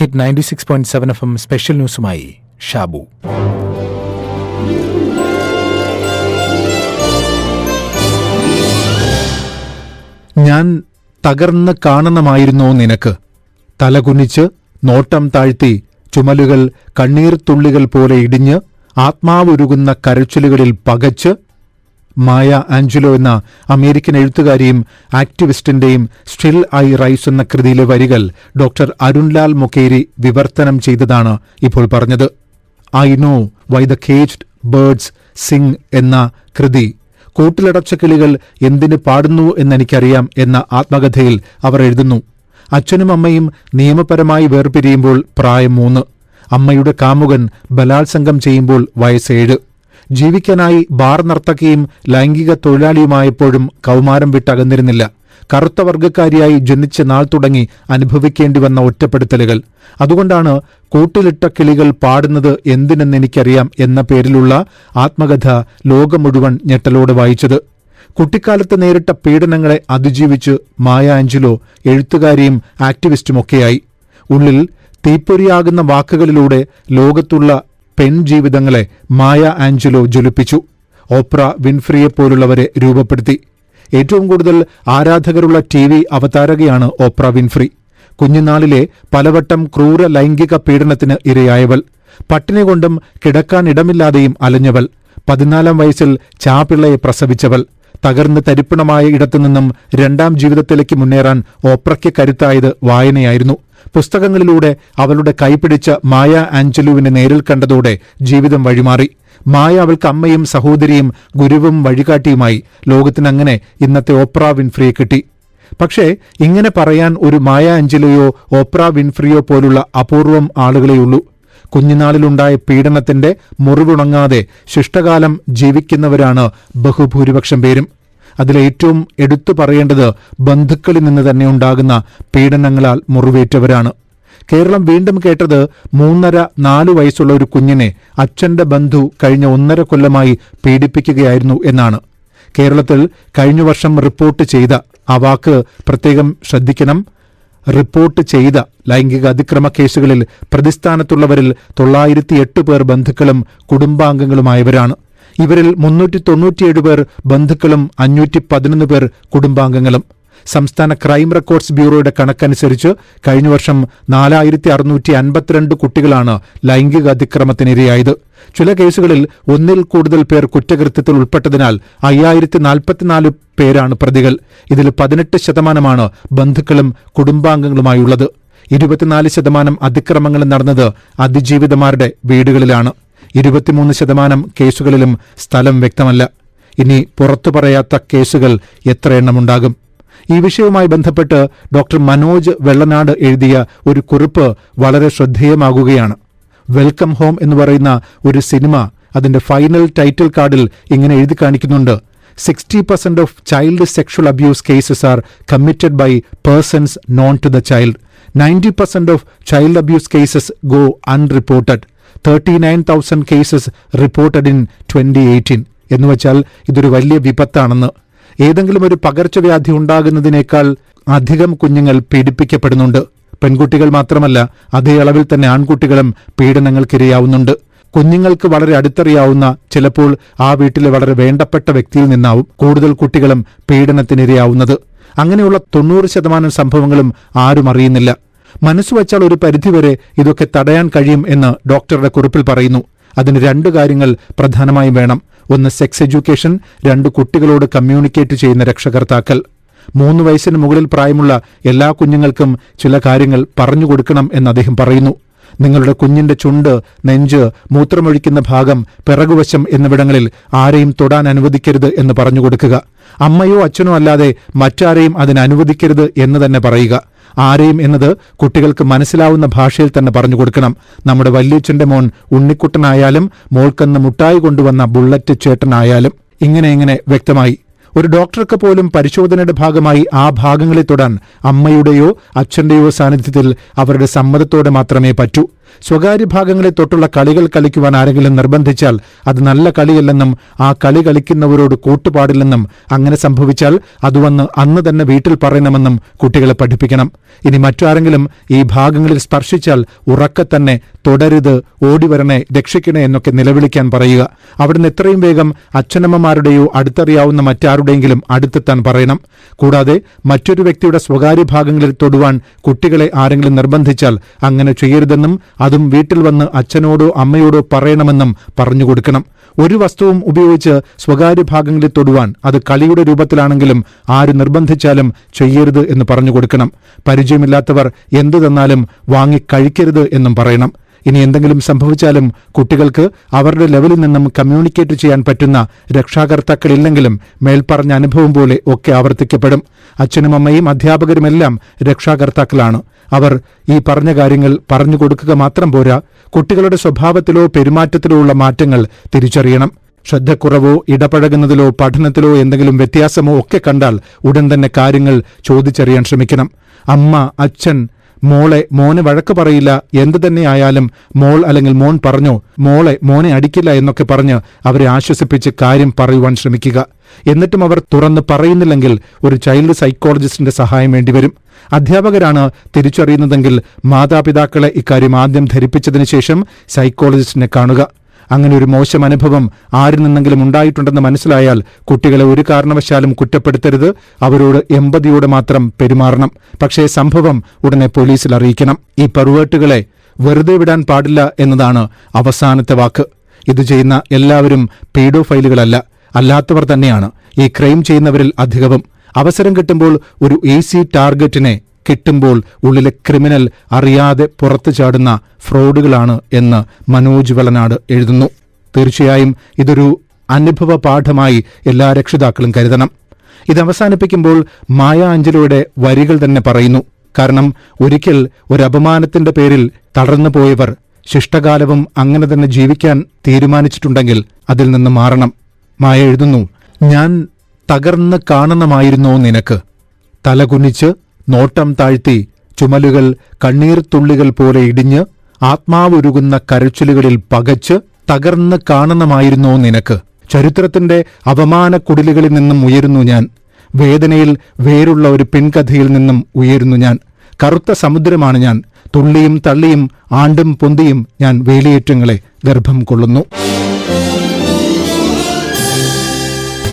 Hit ninety six point seven F M special ന്യൂസുമായി Shabu ഞാൻ തകർന്ന് കാണണമായിരുന്നോ നിനക്ക്. തലകുനിച്ച് നോട്ടം താഴ്ത്തി ചുമലുകൾ കണ്ണീർത്തുള്ളികൾ പോലെ ഇടിഞ്ഞ് ആത്മാവുരുകുന്ന കരച്ചിലുകളിൽ പകച്ച് മായ ആഞ്ചലോ എന്ന അമേരിക്കൻ എഴുത്തുകാരിയും ആക്ടിവിസ്റ്റിന്റെയും സ്റ്റിൽ ഐ റൈസ് എന്ന കൃതിയിലെ വരികൾ ഡോക്ടർ അരുൺലാൽ മൊക്കേരി വിവർത്തനം ചെയ്തതാണ് ഇപ്പോൾ പറഞ്ഞത്. I know why the caged birds sing എന്ന കൃതി. കൂട്ടിലടച്ച കിളികൾ എന്തിന് പാടുന്നു എന്നെനിക്കറിയാം എന്ന ആത്മകഥയിൽ അവർ എഴുതുന്നു. അച്ഛനും അമ്മയും നിയമപരമായി വേർപിരിയുമ്പോൾ പ്രായം മൂന്ന്. അമ്മയുടെ കാമുകൻ ബലാത്സംഗം ചെയ്യുമ്പോൾ വയസ്സേഴ് ജീവിക്കാനായി ബാർ നർത്തകിയും ലൈംഗിക തൊഴിലാളിയുമായപ്പോഴും കൗമാരം വിട്ടകന്നിരുന്നില്ല. കറുത്ത വർഗക്കാരിയായി ജനിച്ച നാൾ തുടങ്ങി അനുഭവിക്കേണ്ടി വന്ന ഒറ്റപ്പെടുത്തലുകൾ. അതുകൊണ്ടാണ് കൂട്ടിലിട്ട കിളികൾ പാടുന്നത് എന്തിനെന്ന് എനിക്കറിയാം എന്ന പേരിലുള്ള ആത്മകഥ ലോകം മുഴുവൻ ഞെട്ടലോടെ വായിച്ചത്. കുട്ടിക്കാലത്ത് നേരിട്ട പീഡനങ്ങളെ അതിജീവിച്ച് മായ ആഞ്ചലോ എഴുത്തുകാരിയും ആക്ടിവിസ്റ്റുമൊക്കെയായി. ഉള്ളിൽ തീപ്പൊരിയാകുന്ന വാക്കുകളിലൂടെ ലോകത്തുള്ള പെൺജീവിതങ്ങളെ മായ ആഞ്ചലോ ജ്വലിപ്പിച്ചു. ഓപ്ര വിൻഫ്രിയെപ്പോലുള്ളവരെ രൂപപ്പെടുത്തി. ഏറ്റവും കൂടുതൽ ആരാധകരുള്ള ടി വി അവതാരകയാണ് ഓപ്ര വിൻഫ്രി. കുഞ്ഞുനാളിലെ പലവട്ടം ക്രൂര ലൈംഗിക പീഡനത്തിന് ഇരയായവൾ. പട്ടിണി കൊണ്ടും കിടക്കാനിടമില്ലാതെയും അലഞ്ഞവൾ. പതിനാലാം വയസ്സിൽ ചാപിള്ളയെ പ്രസവിച്ചവൾ. തകർന്ന് തരിപ്പണമായ ഇടത്തുനിന്നും രണ്ടാം ജീവിതത്തിലേക്ക് മുന്നേറാൻ ഓപ്രയ്ക്ക് കരുത്തായത് വായനയായിരുന്നു. പുസ്തകങ്ങളിലൂടെ അവളുടെ കൈപിടിച്ച മായ ആഞ്ചലുവിനെ നേരിൽ കണ്ടതോടെ ജീവിതം വഴിമാറി. മായ അവൾക്ക് അമ്മയും സഹോദരിയും ഗുരുവും വഴികാട്ടിയുമായി. ലോകത്തിനങ്ങനെ ഇന്നത്തെ ഓപ്ര വിൻഫ്രിയെ കിട്ടി. പക്ഷേ ഇങ്ങനെ പറയാൻ ഒരു മായ ആഞ്ചലോയോ ഓപ്ര വിൻഫ്രിയോ പോലുള്ള അപൂർവം ആളുകളെയുള്ളൂ കുഞ്ഞുനാളിലുണ്ടായ പീഡനത്തിന്റെ മുറിവുണങ്ങാതെ ശിഷ്ടകാലം ജീവിക്കുന്നവരാണ് ബഹുഭൂരിപക്ഷം പേരും. അതിലേറ്റവും എടുത്തു പറയേണ്ടത് ബന്ധുക്കളിൽ നിന്ന് തന്നെ ഉണ്ടാകുന്ന പീഡനങ്ങളാൽ മുറിവേറ്റവരാണ്. കേരളം വീണ്ടും കേട്ടത് മൂന്നര നാലു വയസ്സുള്ള ഒരു കുഞ്ഞിനെ അച്ഛന്റെ ബന്ധു കഴിഞ്ഞ ഒന്നര കൊല്ലമായി പീഡിപ്പിക്കുകയായിരുന്നു എന്നാണ്. കേരളത്തിൽ കഴിഞ്ഞ വർഷം റിപ്പോർട്ട് ചെയ്ത ആ വാക്ക് പ്രത്യേകം ശ്രദ്ധിക്കണം. റിപ്പോർട്ട് ചെയ്ത ലൈംഗിക അതിക്രമ കേസുകളിൽ പ്രതിസ്ഥാനത്തുള്ളവരിൽ തൊള്ളായിരത്തി എട്ട് പേർ ബന്ധുക്കളും കുടുംബാംഗങ്ങളുമായവരാണ്. ഇവരിൽ മുന്നൂറ്റി തൊണ്ണൂറ്റിയേഴ് പേർ ബന്ധുക്കളും അഞ്ഞൂറ്റി പതിനൊന്ന് പേർ കുടുംബാംഗങ്ങളും. സംസ്ഥാന ക്രൈം റെക്കോർഡ്സ് ബ്യൂറോയുടെ കണക്കനുസരിച്ച് കഴിഞ്ഞ വർഷം നാലായിരത്തി അറുന്നൂറ്റി അൻപത്തിരണ്ട് കുട്ടികളാണ് ലൈംഗിക അതിക്രമത്തിനിരയായത്. ചില കേസുകളിൽ ഒന്നിൽ കൂടുതൽ പേർ കുറ്റകൃത്യത്തിൽ ഉൾപ്പെട്ടതിനാൽ അയ്യായിരത്തി നാൽപ്പത്തിനാല് പേരാണ് പ്രതികൾ. ഇതിൽ പതിനെട്ട് ശതമാനമാണ് ബന്ധുക്കളും കുടുംബാംഗങ്ങളുമായുള്ളത്. ഇരുപത്തിനാല് ശതമാനം അതിക്രമങ്ങൾ നടന്നത് അതിജീവിതമാരുടെ വീടുകളിലാണ്. ഇരുപത്തിമൂന്ന് ശതമാനം കേസുകളിലും സ്ഥലം വ്യക്തമല്ല. ഇനി പുറത്തു പറയാത്ത കേസുകൾ എത്ര എണ്ണമുണ്ടാകും ഈ വിഷയവുമായി ബന്ധപ്പെട്ട് ഡോക്ടർ മനോജ് വെള്ളനാട് എഴുതിയ ഒരു കുറിപ്പ് വളരെ ശ്രദ്ധേയമാകുകയാണ്. വെൽക്കം ഹോം എന്ന് പറയുന്ന ഒരു സിനിമ അതിന്റെ ഫൈനൽ ടൈറ്റിൽ കാർഡിൽ ഇങ്ങനെ എഴുതി കാണിക്കുന്നുണ്ട്. Sixty percent of child sexual abuse cases are committed by persons known to the child. Ninety percent of child abuse cases go unreported. Thirty nine thousand cases reported in twenty eighteen എന്നുവച്ചാൽ ഇതൊരു വലിയ വിപത്താണെന്ന്. ഏതെങ്കിലും ഒരു പകർച്ചവ്യാധി ഉണ്ടാകുന്നതിനേക്കാൾ അധികം കുഞ്ഞുങ്ങൾ പീഡിപ്പിക്കപ്പെടുന്നുണ്ട്. പെൺകുട്ടികൾ മാത്രമല്ല അതേ അളവിൽ തന്നെ ആൺകുട്ടികളും പീഡനങ്ങൾക്കിരയാവുന്നുണ്ട്. കുഞ്ഞുങ്ങൾക്ക് വളരെ അടുത്തറിയാവുന്ന ചിലപ്പോൾ ആ വീട്ടിലെ വളരെ വേണ്ടപ്പെട്ട വ്യക്തിയിൽ നിന്നാവും കൂടുതൽ കുട്ടികളും പീഡനത്തിനിരയാവുന്നത്. അങ്ങനെയുള്ള തൊണ്ണൂറ് ശതമാനം സംഭവങ്ങളും ആരും അറിയുന്നില്ല. മനസ്സുവച്ചാൽ ഒരു പരിധിവരെ ഇതൊക്കെ തടയാൻ കഴിയും എന്ന് ഡോക്ടറുടെ കുറിപ്പിൽ പറയുന്നു. അതിന് രണ്ട് കാര്യങ്ങൾ പ്രധാനമായും വേണം. ഒന്ന് സെക്സ് എഡ്യൂക്കേഷൻ രണ്ട് കുട്ടികളോട് കമ്മ്യൂണിക്കേറ്റ് ചെയ്യുന്ന രക്ഷകർത്താക്കൾ. മൂന്ന് വയസ്സിന് മുകളിൽ പ്രായമുള്ള എല്ലാ കുഞ്ഞുങ്ങൾക്കും ചില കാര്യങ്ങൾ പറഞ്ഞു കൊടുക്കണം എന്ന് അദ്ദേഹം പറയുന്നു. നിങ്ങളുടെ കുഞ്ഞിന്റെ ചുണ്ട് നെഞ്ച് മൂത്രമൊഴിക്കുന്ന ഭാഗം പിറകുവശം എന്നിവിടങ്ങളിൽ ആരെയും തൊടാൻ അനുവദിക്കരുത് എന്ന് പറഞ്ഞു കൊടുക്കുക. അമ്മയോ അച്ഛനോ അല്ലാതെ മറ്റാരെയും അതിന് അനുവദിക്കരുത് എന്ന് തന്നെ പറയുക. ആരെയും എന്നത് കുട്ടികൾക്ക് മനസ്സിലാവുന്ന ഭാഷയിൽ തന്നെ പറഞ്ഞു കൊടുക്കണം. നമ്മുടെ വല്യച്ഛന്റെ മോൻ ഉണ്ണിക്കുട്ടനായാലും മോൾക്കെന്ന് മുട്ടായി കൊണ്ടുവന്ന ബുള്ളറ്റ് ചേട്ടനായാലും ഇങ്ങനെ ഇങ്ങനെ വ്യക്തമായി. ഒരു ഡോക്ടർക്ക് പോലും പരിശോധനയുടെ ഭാഗമായി ആ ഭാഗങ്ങളെ തൊടാൻ അമ്മയുടെയോ അച്ഛന്റെയോ സാന്നിധ്യത്തിൽ അവരുടെ സമ്മതത്തോടെ മാത്രമേ പറ്റൂ. സ്വകാര്യ ഭാഗങ്ങളെ തൊട്ടുള്ള കളികൾ കളിക്കുവാൻ ആരെങ്കിലും നിർബന്ധിച്ചാൽ അത് നല്ല കളിയല്ലെന്നും ആ കളി കളിക്കുന്നവരോട് കൂട്ടുപാടില്ലെന്നും അങ്ങനെ സംഭവിച്ചാൽ അത് വന്ന് അന്ന് തന്നെ വീട്ടിൽ പറയണമെന്നും കുട്ടികളെ പഠിപ്പിക്കണം. ഇനി മറ്റാരെങ്കിലും ഈ ഭാഗങ്ങളിൽ സ്പർശിച്ചാൽ ഉറക്കെ തന്നെ തുടരുത് ഓടിവരണേ രക്ഷിക്കണേ എന്നൊക്കെ നിലവിളിക്കാൻ പറയുക. അവിടുന്ന് എത്രയും വേഗം അച്ഛനമ്മമാരുടെയോ അടുത്തറിയാവുന്ന മറ്റാരുടെയെങ്കിലും അടുത്തെത്താൻ പറയണം. കൂടാതെ മറ്റൊരു വ്യക്തിയുടെ സ്വകാര്യ ഭാഗങ്ങളിൽ തൊടുവാൻ കുട്ടികളെ ആരെങ്കിലും നിർബന്ധിച്ചാൽ അങ്ങനെ ചെയ്യരുതെന്നും അതും വീട്ടിൽ വന്ന് അച്ഛനോടോ അമ്മയോടോ പറയണമെന്നും പറഞ്ഞു കൊടുക്കണം. ഒരു വസ്തുവും ഉപയോഗിച്ച് സ്വകാര്യ ഭാഗങ്ങളിൽ തൊടുവാൻ അത് കളിയുടെ രൂപത്തിലാണെങ്കിലും ആര് നിർബന്ധിച്ചാലും ചെയ്യരുത് എന്ന് പറഞ്ഞു കൊടുക്കണം. പരിചയമില്ലാത്തവർ എന്തു തന്നാലും വാങ്ങി കഴിക്കരുത് എന്നും പറയണം. ഇനി എന്തെങ്കിലും സംഭവിച്ചാലും കുട്ടികൾക്ക് അവരുടെ ലെവലിൽ നിന്നും കമ്മ്യൂണിക്കേറ്റ് ചെയ്യാൻ പറ്റുന്ന രക്ഷാകർത്താക്കളില്ലെങ്കിലും മേൽപ്പറഞ്ഞ അനുഭവം പോലെ ഒക്കെ ആവർത്തിക്കപ്പെടും. അച്ഛനും അമ്മയും അധ്യാപകരുമെല്ലാം രക്ഷാകർത്താക്കളാണ്. അവർ ഈ പറഞ്ഞ കാര്യങ്ങൾ പറഞ്ഞു കൊടുക്കുക മാത്രം പോരാ കുട്ടികളുടെ സ്വഭാവത്തിലോ പെരുമാറ്റത്തിലോ ഉള്ള മാറ്റങ്ങൾ തിരിച്ചറിയണം. ശ്രദ്ധക്കുറവോ ഇടപഴകുന്നതിലോ പഠനത്തിലോ എന്തെങ്കിലും വ്യത്യാസമോ ഒക്കെ കണ്ടാൽ ഉടൻ തന്നെ കാര്യങ്ങൾ ചോദിച്ചറിയാൻ ശ്രമിക്കണം. അമ്മ അച്ഛൻ മോളെ മോന് വഴക്ക് പറയില്ല എന്തു തന്നെയായാലും മോൾ അല്ലെങ്കിൽ മോൻ പറഞ്ഞോ മോളെ മോനെ അടിക്കില്ല എന്നൊക്കെ പറഞ്ഞ് അവരെ ആശ്വസിപ്പിച്ച് കാര്യം പറയുവാൻ ശ്രമിക്കുക. എന്നിട്ടും അവർ തുറന്ന് പറയുന്നില്ലെങ്കിൽ ഒരു ചൈൽഡ് സൈക്കോളജിസ്റ്റിന്റെ സഹായം വേണ്ടിവരും അധ്യാപകരാണ് തിരിച്ചറിയുന്നതെങ്കിൽ മാതാപിതാക്കളെ ഇക്കാര്യം ആദ്യം ധരിപ്പിച്ചതിനു ശേഷം സൈക്കോളജിസ്റ്റിനെ കാണുക. അങ്ങനെ ഒരു മോശം അനുഭവം ആരിൽ നിന്നെങ്കിലും ഉണ്ടായിട്ടുണ്ടെന്ന് മനസ്സിലായാൽ കുട്ടികളെ ഒരു കാരണവശാലും കുറ്റപ്പെടുത്തരുത്. അവരോട് എമ്പതിയോടെ മാത്രം പെരുമാറണം. പക്ഷേ സംഭവം ഉടനെ പോലീസിൽ അറിയിക്കണം. ഈ പെർവേർട്ടുകളെ വെറുതെ വിടാൻ പാടില്ല എന്നതാണ് അവസാനത്തെ വാക്ക്. ഇത് ചെയ്യുന്ന എല്ലാവരും പീഡോ പീഡോഫൈലുകളല്ല അല്ലാത്തവർ തന്നെയാണ്. ഈ ക്രൈം ചെയ്യുന്നവരിൽ അധികവും. അവസരം കിട്ടുമ്പോൾ ഒരു ഈസി ടാർഗറ്റിനെ കിട്ടുമ്പോൾ ഉള്ളിലെ ക്രിമിനൽ അറിയാതെ പുറത്തു ചാടുന്ന ഫ്രോഡുകളാണ് എന്ന് മനോജ് വലനാട് എഴുതുന്നു. തീർച്ചയായും ഇതൊരു അനുഭവ പാഠമായി എല്ലാ രക്ഷിതാക്കളും കരുതണം. ഇത് അവസാനിപ്പിക്കുമ്പോൾ മായ അഞ്ജലിയുടെ വരികൾ തന്നെ പറയുന്നു. കാരണം ഒരിക്കൽ ഒരു അപമാനത്തിന്റെ പേരിൽ തളർന്നു പോയവർ ശിഷ്ടകാലവും അങ്ങനെ തന്നെ ജീവിക്കാൻ തീരുമാനിച്ചിട്ടുണ്ടെങ്കിൽ അതിൽ നിന്ന് മാറണം. മായ എഴുതുന്നു ഞാൻ തകർന്ന് കാണണമായിരുന്നോ നിനക്ക്? തലകുനിച്ച് നോട്ടം താഴ്ത്തി ചുമലുകൾ കണ്ണീർത്തുള്ളികൾ പോലെ ഇടിഞ്ഞ് ആത്മാവുരുകുന്ന കരച്ചിലുകളിൽ പകച്ച് തകർന്ന് കാണണമായിരുന്നോ നിനക്ക്. ചരിത്രത്തിന്റെ അപമാനക്കുടിലുകളിൽ നിന്നും ഉയരുന്നു ഞാൻ. വേദനയിൽ വേരുള്ള ഒരു പിൻകഥയിൽ നിന്നും ഉയരുന്നു ഞാൻ. കറുത്ത സമുദ്രമാണ് ഞാൻ. തുള്ളിയും തള്ളിയും ആണ്ടും പൊന്തിയും ഞാൻ വേലിയേറ്റങ്ങളെ ഗർഭം കൊള്ളുന്നു.